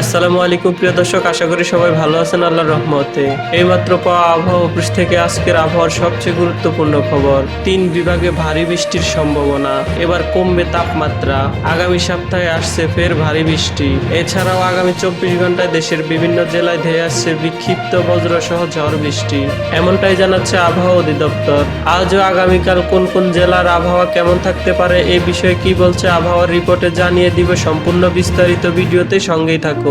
আসসালামু আলাইকুম, প্রিয় দর্শক। আশা করি সবাই ভালো আছেন আল্লাহর রহমতে। এইমাত্র পাওয়া আবহাওয়া অফিস থেকে আজকের আবহাওয়ার সবচেয়ে গুরুত্বপূর্ণ খবর, তিন বিভাগে ভারী বৃষ্টির সম্ভাবনা। এবার কমবে তাপমাত্রা। আগামী সপ্তাহে আসছে ফের ভারী বৃষ্টি। এছাড়াও আগামী চব্বিশ ঘন্টায় দেশের বিভিন্ন জেলায় ধেয়ে আসছে বিক্ষিপ্ত বজ্র সহ ঝড় বৃষ্টি। এমনটাই জানাচ্ছে আবহাওয়া অধিদপ্তর। আজও আগামীকাল কোন কোন জেলার আবহাওয়া কেমন থাকতে পারে, এ বিষয়ে কি বলছে আবহাওয়ার রিপোর্টে জানিয়ে দিব সম্পূর্ণ বিস্তারিত ভিডিওতে সঙ্গেই থাকুন।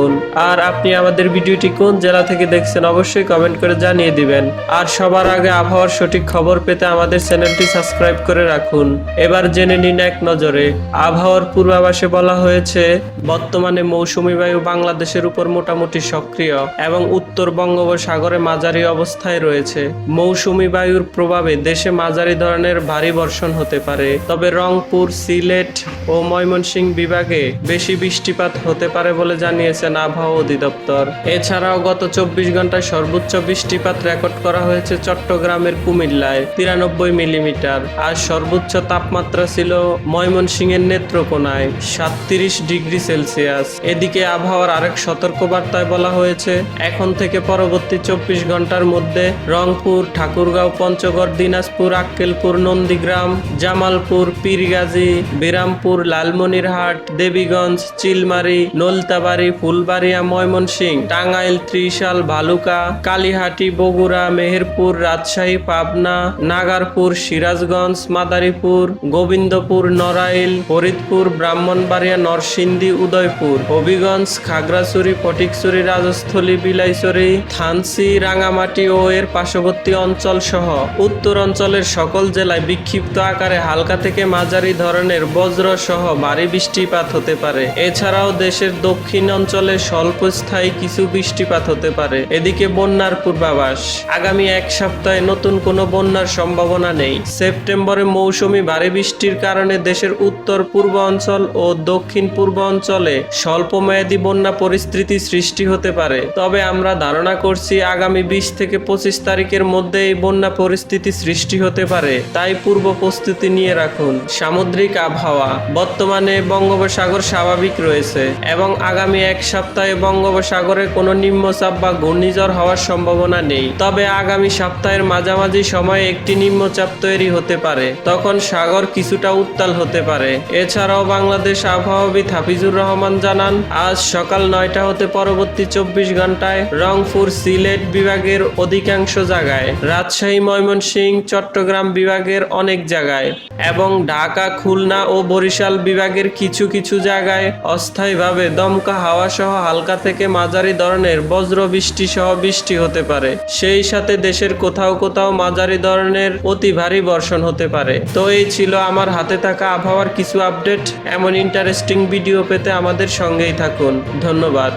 আর আপনি আমাদের ভিডিওটি কোন জেলা থেকে দেখছেন অবশ্যই কমেন্ট করে জানিয়ে দিবেন। আর সবার আগে আবহাওয়ার সঠিক খবর পেতে আমাদের চ্যানেলটি সাবস্ক্রাইব করে রাখুন। এবার জেনে নিন এক নজরে। আবহাওয়ার পূর্বাভাসে বলা হয়েছে, বর্তমানে মৌসুমী বায়ু বাংলাদেশের উপর মোটামুটি সক্রিয় এবং উত্তর বঙ্গোপসাগরে মাঝারি অবস্থায় রয়েছে। মৌসুমী বায়ুর প্রভাবে দেশে মাঝারি ধরনের ভারী বর্ষণ হতে পারে। তবে রংপুর, সিলেট ও ময়মনসিংহ বিভাগে বেশি বৃষ্টিপাত হতে পারে বলে জানিয়েছেন আবহাওয়া অধিদপ্তর। এছাড়াও গত চব্বিশ ঘন্টায় সর্বোচ্চ বৃষ্টিপাত রেকর্ড করা হয়েছে চট্টগ্রামের কুমিল্লায়, তিরানব্বই মিলিমিটার। আর সর্বোচ্চ তাপমাত্রা ছিল ময়মনসিংহের নেত্রকোনায়, সাতত্রিশ ডিগ্রি সেলসিয়াস। এদিকে আবহাওয়ার আরেক সতর্কবার্তায় বলা হয়েছে, এখন থেকে পরবর্তী চব্বিশ ঘণ্টার মধ্যে রংপুর, ঠাকুরগাঁও, পঞ্চগড়, দিনাজপুর, আক্কেলপুর, নন্দীগ্রাম, জামালপুর, পীরগাজী, বিরামপুর, লালমনিরহাট, দেবীগঞ্জ, চিলমারি, নলতাবাড়ি ফুলবাড়িয়া, ময়মনসিংহ, টাঙ্গাইল, ত্রিশাল ভালুকা কালীহাটি, বগুড়া, মেহেরপুর, রাজশাহী, পাবনা, নাগারপুর, সিরাজগঞ্জ, মাদারীপুর, গোবিন্দপুর, নড়াইল, ফরিদপুর, ব্রাহ্মণবাড়িয়া, নরসিংদী, উদয়পুর, হবিগঞ্জ, খাগড়াছড়ি, ফটিকছড়ি, রাজস্থলী, বিলাইছড়ি থানসি রাঙামাটি ও এর পার্শ্ববর্তী অঞ্চল সহ উত্তর অঞ্চলের সকল জেলায় বিক্ষিপ্ত আকারে হালকা থেকে মাঝারি ধরনের বজ্র সহ ভারী বৃষ্টিপাত হতে পারে। এছাড়াও দেশের দক্ষিণ অঞ্চলে স্বল্পস্থায়ী কিছু বৃষ্টিপাত হতে পারে। এদিকে বন্যার পূর্বাভাস। আগামী এক সপ্তাহে নতুন কোনো বন্যার সম্ভাবনা নেই। সেপ্টেম্বরে মৌসুমি ভারী বৃষ্টির কারণে দেশের উত্তর পূর্ব অঞ্চল ও দক্ষিণ পূর্ব অঞ্চলে স্বল্পমেয়াদী বন্যা পরিস্থিতি সৃষ্টি হতে পারে। তবে আমরা ধারণা করছি আগামী বিশ থেকে পঁচিশ তারিখের মধ্যে এই বন্যা পরিস্থিতি সৃষ্টি হতে পারে। তাই পূর্ব প্রস্তুতি নিয়ে রাখুন। সামুদ্রিক আবহাওয়া। বর্তমানে বঙ্গোপসাগর স্বাভাবিক রয়েছে এবং আগামী এক সপ্তাহে বঙ্গোপসাগরে কোনো নিম্নচাপ বা ঘূর্ণিঝড় হওয়ার সম্ভাবনা নেই। তবে আগামী সপ্তাহের মাঝামাঝি সময়ে একটি নিম্নচাপ তৈরি হতে পারে। তখন সাগর কিছুটা উত্তাল হতে পারে। এছাড়াও বাংলাদেশ আবহাওয়াবিদ হাফিজুর রহমান জানান, আজ সকাল নয়টা হতে পরবর্তী চব্বিশ ঘন্টায় রংপুর সিলেট বিভাগের অধিকাংশ জায়গায়, রাজশাহী, ময়মনসিংহ, চট্টগ্রাম বিভাগের অনেক জায়গায় এবং ঢাকা, খুলনা ও বরিশাল বিভাগের কিছু কিছু জায়গায় অস্থায়ীভাবে দমকা হাওয়া সহ হালকা থেকে মাঝারি ধরনের বজ্র বৃষ্টি সহ বৃষ্টি হতে পারে। সেই সাথে দেশের কোথাও কোথাও মাঝারি ধরনের অতি ভারী বর্ষণ হতে পারে। তো এই ছিল আমার হাতে থাকা আবহাওয়ার কিছু আপডেট। এমন ইন্টারেস্টিং ভিডিও পেতে আমাদের সঙ্গেই থাকুন। ধন্যবাদ।